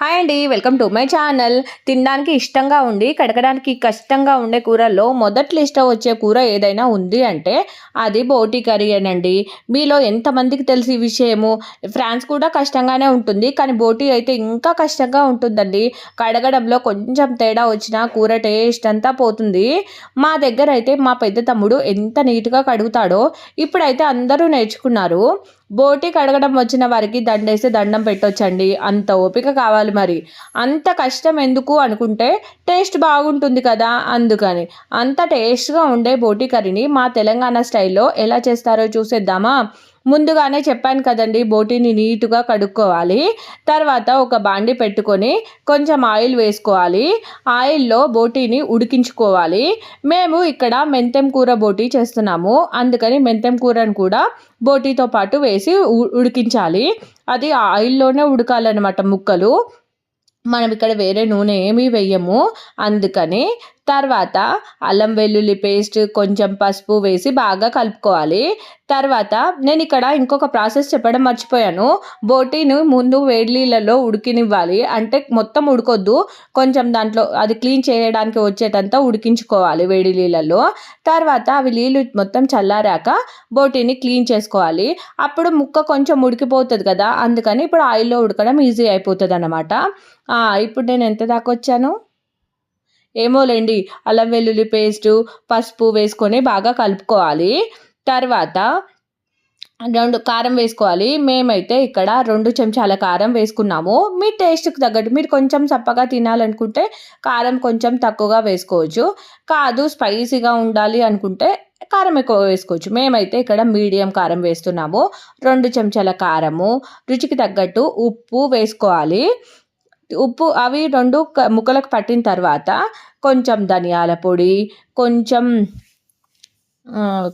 Hi అండి welcome to my channel. తినడానికి ఇష్టంగా ఉండి కడగడానికి కష్టంగా ఉండే కూరల్లో మొదటి ఇష్టం వచ్చే కూర ఏదైనా ఉంది అంటే అది బోటి కర్రీ అనండి. మీలో ఎంతమందికి తెలిసి విషయము? ఫ్రాన్స్ కూడా కష్టంగానే ఉంటుంది కానీ బోటి అయితే ఇంకా కష్టంగా ఉంటుందండి. కడగడంలో కొంచెం తేడా వచ్చినా కూర టేస్ట్ అంతా పోతుంది. మా దగ్గర అయితే మా పెద్ద తమ్ముడు ఎంత నీట్గా కడుగుతాడో ఇప్పుడైతే అందరూ నేర్చుకున్నారు. బోటి కడగడం వచ్చిన వారికి దండేస్తే దండం పెట్టొచ్చండి. అంత ఓపిక కావాలి మరి. అంత కష్టం ఎందుకు అనుకుంటే టేస్ట్ బాగుంటుంది కదా అందుకని. అంత టేస్ట్గా ఉండే బోటి కర్రీని మా తెలంగాణ స్టైల్లో ఎలా చేస్తారో చూసేద్దామా? ముందుగానే చెప్పాను కదండి బోటీని నీట్గా కడుక్కోవాలి. తర్వాత ఒక బాండి పెట్టుకొని కొంచెం ఆయిల్ వేసుకోవాలి. ఆయిల్లో బోటీని ఉడికించుకోవాలి. మేము ఇక్కడ మెంతెం కూర బోటీ చేస్తున్నాము. అందుకని మెంతెం కూరను కూడా బోటీతో పాటు వేసి ఉడికించాలి. అది ఆయిల్లోనే ఉడకాలన్నమాట ముక్కలు. మనం ఇక్కడ వేరే నూనె ఏమీ వేయము. అందుకని తర్వాత అల్లం వెల్లుల్లి పేస్ట్ కొంచెం పసుపు వేసి బాగా కలుపుకోవాలి. తర్వాత నేను ఇక్కడ ఇంకొక ప్రాసెస్ చెప్పడం మర్చిపోయాను. బోటీని ముందు వేడి నీళ్ళలో ఉడికినివ్వాలి. అంటే మొత్తం ఉడకొద్దు. కొంచెం దాంట్లో అది క్లీన్ చేయడానికి వచ్చేటంతా ఉడికించుకోవాలి వేడి నీళ్ళలో. తర్వాత అవి నీళ్ళు మొత్తం చల్లారాక బోటీని క్లీన్ చేసుకోవాలి. అప్పుడు ముక్క కొంచెం ఉడికిపోతుంది కదా అందుకని ఇప్పుడు ఆయిల్లో ఉడకడం ఈజీ అయిపోతుంది అనమాట ఇప్పుడు నేను ఎంత దాకా వచ్చాను? ఏమోలేండి అల్లం వెల్లుల్లి పేస్టు పసుపు వేసుకొని బాగా కలుపుకోవాలి. తర్వాత రెండు కారం వేసుకోవాలి. మేమైతే ఇక్కడ రెండు చెంచాల కారం వేసుకున్నాము. మీ టేస్ట్కి తగ్గట్టు మీరు కొంచెం చప్పగా తినాలనుకుంటే కారం కొంచెం తక్కువగా వేసుకోవచ్చు. కాదు స్పైసీగా ఉండాలి అనుకుంటే కారం ఎక్కువ వేసుకోవచ్చు. మేమైతే ఇక్కడ మీడియం కారం వేస్తున్నాము. రెండు చెంచాల కారము రుచికి తగ్గట్టు ఉప్పు వేసుకోవాలి. ఉప్పు అవి రెండు ముక్కలకు పట్టిన తర్వాత కొంచెం ధనియాల పొడి కొంచెం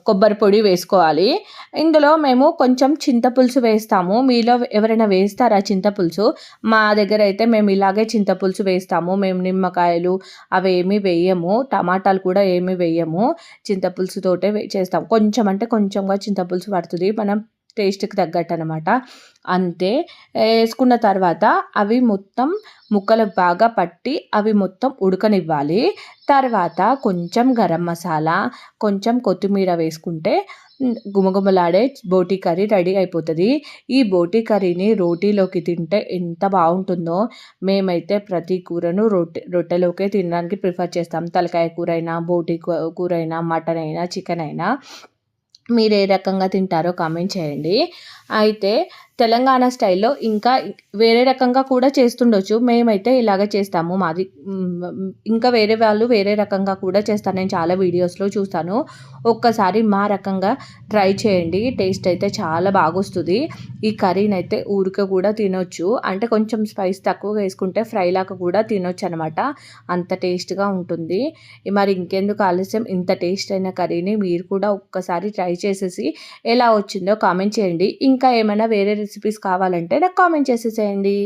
కొబ్బరి పొడి వేసుకోవాలి. ఇందులో మేము కొంచెం చింతపులుసు వేస్తాము. మీలో ఎవరైనా వేస్తారా చింతపులుసు? మా దగ్గర అయితే మేము ఇలాగే చింతపులుసు వేస్తాము. మేము నిమ్మకాయలు అవి ఏమీ వేయము. టమాటాలు కూడా ఏమీ వేయము. చింతపులుసుతోటే చేస్తాం కొంచెం అంటే కొంచెంగా చింతపులుసు పడుతుంది. మనం టేస్ట్కి తగ్గట్టు అనమాట అంతే. వేసుకున్న తర్వాత అవి మొత్తం ముక్కలకు బాగా పట్టి అవి మొత్తం ఉడకనివ్వాలి. తర్వాత కొంచెం గరం మసాలా కొంచెం కొత్తిమీర వేసుకుంటే గుమగుమలాడే బోటీ కర్రీ రెడీ అయిపోతుంది. ఈ బోటీ కర్రీని రోటీలోకి తింటే ఎంత బాగుంటుందో మేమైతే ప్రతి కూరను రొట్టె రొట్టెలోకే తినడానికి ప్రిఫర్ చేస్తాం. తలకాయ కూర అయినా బోటీ కూర అయినా మటన్ అయినా చికెన్ అయినా మీరు ఏ రకంగా తింటారో కామెంట్ చేయండి. అయితే తెలంగాణ స్టైల్లో ఇంకా వేరే రకంగా కూడా చేస్తుండొచ్చు. మేమైతే ఇలాగ చేస్తాము. మాది ఇంకా వేరే వాళ్ళు వేరే రకంగా కూడా చేస్తాను నేను చాలా వీడియోస్లో చూస్తాను. ఒక్కసారి మా రకంగా ట్రై చేయండి. టేస్ట్ అయితే చాలా బాగొస్తుంది. ఈ కర్రీని అయితే ఊరికే కూడా తినొచ్చు. అంటే కొంచెం స్పైస్ తక్కువగా వేసుకుంటే ఫ్రై లాగా కూడా తినొచ్చు అనమాట అంత టేస్ట్గా ఉంటుంది. మరి ఇంకెందుకు ఆలస్యం? ఇంత టేస్ట్ అయిన కర్రీని మీరు కూడా ఒక్కసారి ట్రై చేసేసి ఎలా వచ్చిందో కామెంట్ చేయండి. ఇంకా ఏమైనా వేరే రెసిపీస్ కావాలంటే నాకు కామెంట్ చేసేసేయండి.